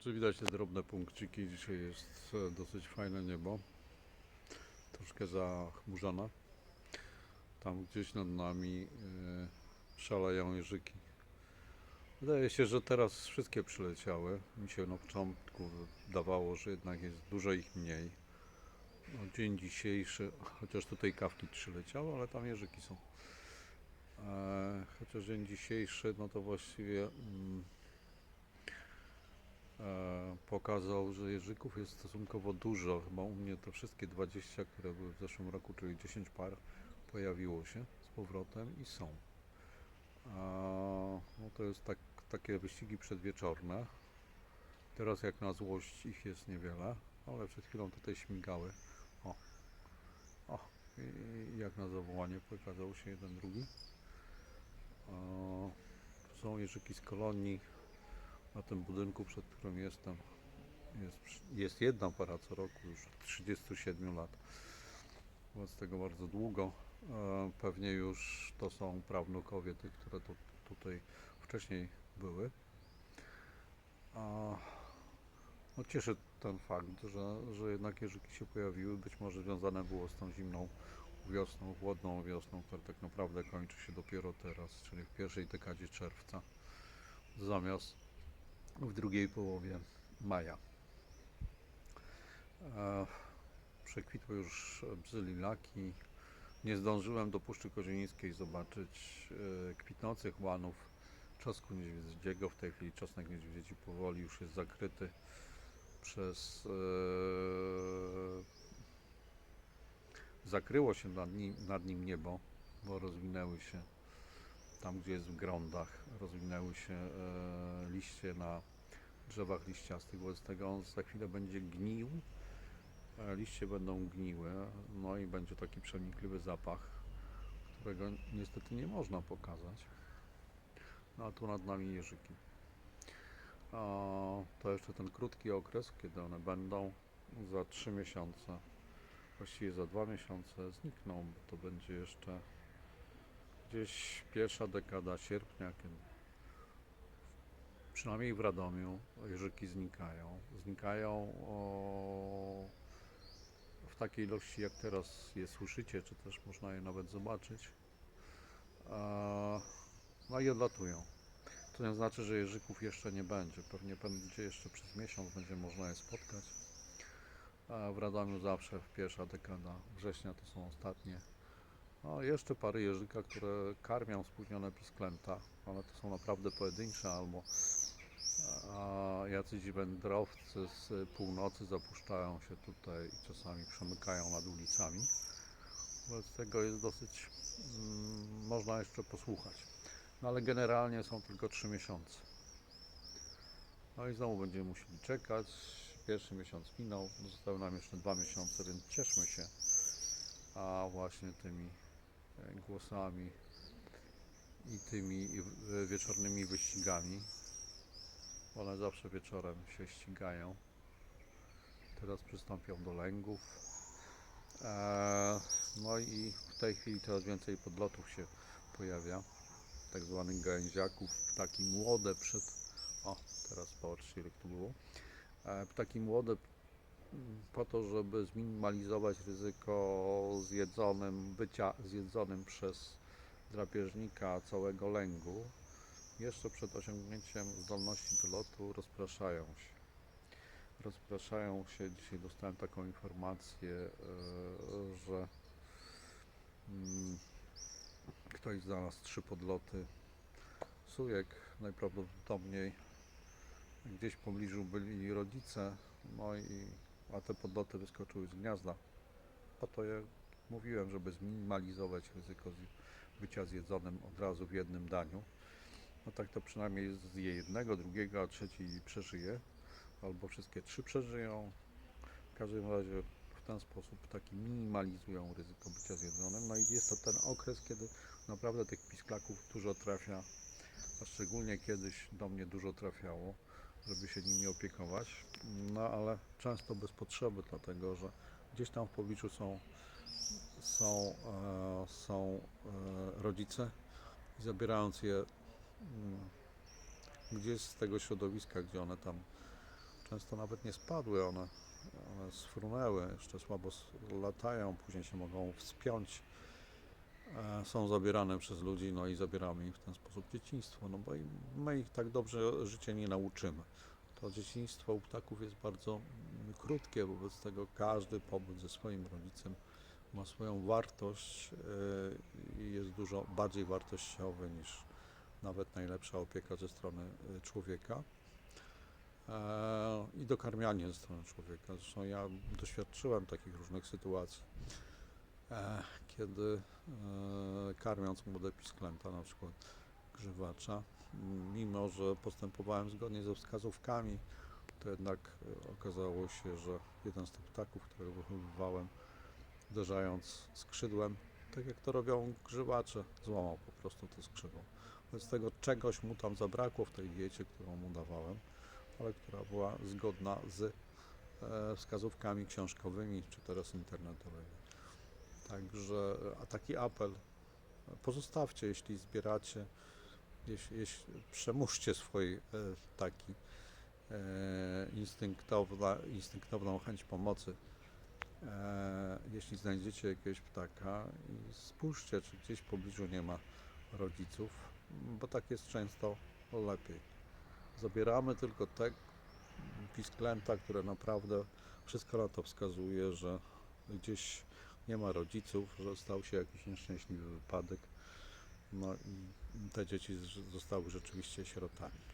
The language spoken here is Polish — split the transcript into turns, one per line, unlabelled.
czy widać te drobne punkciki. Dzisiaj jest e, dosyć fajne niebo. Troszkę zachmurzone. Tam gdzieś nad nami e, szaleją jeżyki. Wydaje się, że teraz wszystkie przyleciały. Mi się na początku wydawało, że jednak jest dużo ich mniej. No, dzień dzisiejszy, chociaż tutaj kawki przyleciały, ale tam jeżyki są. E, chociaż dzień dzisiejszy, no to właściwie mm, pokazał, że jeżyków jest stosunkowo dużo. Chyba u mnie to wszystkie 20, które były w zeszłym roku, czyli 10 par, pojawiło się z powrotem i są. No to jest tak, takie wyścigi przedwieczorne. Teraz jak na złość ich jest niewiele, ale przed chwilą tutaj śmigały. O, o i, jak na zawołanie pokazał się jeden, drugi. O, są jeżyki z kolonii. Na tym budynku, przed którym jestem, jest, jest jedna para co roku, już od 37 lat. Wobec tego bardzo długo. E, Pewnie już to są prawnukowie tych, które tu, tutaj wcześniej były. A, no cieszy ten fakt, że, że jednak jeżyki się pojawiły. Być może związane było z tą zimną wiosną, chłodną wiosną, która tak naprawdę kończy się dopiero teraz, czyli w pierwszej dekadzie czerwca, zamiast w drugiej połowie maja. E, Przekwitły już bzy lilaki. Nie zdążyłem do Puszczy Kozienińskiej zobaczyć e, kwitnących łanów czosnku niedźwiedziego. W tej chwili czosnek niedźwiedzi powoli już jest zakryty przez e, zakryło się nad nim, nad nim niebo, bo rozwinęły się tam, gdzie jest w grądach, rozwinęły się e, liście na drzewach liściastych, wobec tego on za chwilę będzie gnił, e, liście będą gniły, no i będzie taki przenikliwy zapach, którego niestety nie można pokazać. No a tu nad nami jeżyki. A to jeszcze ten krótki okres, kiedy one będą za 3 miesiące właściwie za dwa miesiące znikną, bo to będzie jeszcze gdzieś pierwsza dekada sierpnia, kiedy przynajmniej w Radomiu jeżyki znikają. Znikają o, w takiej ilości, jak teraz je słyszycie, czy też można je nawet zobaczyć. A, No i odlatują. To nie znaczy, że jeżyków jeszcze nie będzie. Pewnie będzie jeszcze przez miesiąc, będzie można je spotkać. W Radomiu zawsze pierwsza dekada września to są ostatnie. No, jeszcze pary jeżyka, które karmią spóźnione pisklęta, ale to są naprawdę pojedyncze albo a jacyś wędrowcy z północy zapuszczają się tutaj i czasami przemykają nad ulicami. Wobec tego jest dosyć, mm, można jeszcze posłuchać. No ale generalnie są tylko 3 miesiące. No i znowu będziemy musieli czekać. Pierwszy miesiąc minął, zostały nam jeszcze dwa miesiące, więc cieszmy się. A właśnie tymi głosami i tymi e, wieczornymi wyścigami. One zawsze wieczorem się ścigają. Teraz przystąpią do lęgów. Eee, no i w tej chwili coraz więcej podlotów się pojawia. Tak zwanych gałęziaków. Ptaki młode przed... O, teraz patrzcie ile tu było. E, Ptaki młode po to, żeby zminimalizować ryzyko zjedzonym, bycia zjedzonym przez drapieżnika całego lęgu, jeszcze przed osiągnięciem zdolności do lotu rozpraszają się. Rozpraszają się. Dzisiaj dostałem taką informację, e, że mm, ktoś znalazł trzy podloty sujek, najprawdopodobniej gdzieś w pobliżu byli rodzice, no i a te podloty wyskoczyły z gniazda. Po to ja mówiłem, żeby zminimalizować ryzyko bycia zjedzonym od razu w jednym daniu. No tak to przynajmniej zje jednego, drugiego, a trzeci przeżyje. Albo wszystkie trzy przeżyją. W każdym razie w ten sposób taki minimalizują ryzyko bycia zjedzonym. No i jest to ten okres, kiedy naprawdę tych pisklaków dużo trafia, a szczególnie kiedyś do mnie dużo trafiało żeby się nimi opiekować, no ale często bez potrzeby, dlatego że gdzieś tam w pobliżu są, są, e, są e, rodzice i zabierając je mm, gdzieś z tego środowiska, gdzie one tam często nawet nie spadły, one, one sfrunęły, jeszcze słabo latają, później się mogą wspiąć. E, Są zabierane przez ludzi, no i zabieramy im w ten sposób dzieciństwo, no bo my ich tak dobrze życie nie nauczymy. To dzieciństwo u ptaków jest bardzo mm, krótkie, wobec tego każdy pobyt ze swoim rodzicem ma swoją wartość e, i jest dużo bardziej wartościowy niż nawet najlepsza opieka ze strony e, człowieka i dokarmianie ze strony człowieka. Zresztą ja doświadczyłem takich różnych sytuacji, kiedy e, karmiąc młode pisklęta, na przykład grzywacza, mimo że postępowałem zgodnie ze wskazówkami, to jednak e, okazało się, że jeden z tych ptaków, którego wychowywałem, uderzając skrzydłem, tak jak to robią grzywacze, złamał po prostu to skrzydło. Wobec tego czegoś mu tam zabrakło w tej diecie, którą mu dawałem, ale która była zgodna z e, wskazówkami książkowymi czy teraz internetowymi. Także, taki apel, pozostawcie, jeśli zbieracie, jeśli, jeśli przemuszcie swój e, taki e, instynktowna, instynktowną chęć pomocy. E, jeśli znajdziecie jakiegoś ptaka i spójrzcie, czy gdzieś w pobliżu nie ma rodziców, bo tak jest często lepiej. Zabieramy tylko te pisklęta, które naprawdę wszystko na to wskazuje, że gdzieś nie ma rodziców, że stał się jakiś nieszczęśliwy wypadek. No i te dzieci zostały rzeczywiście sierotami.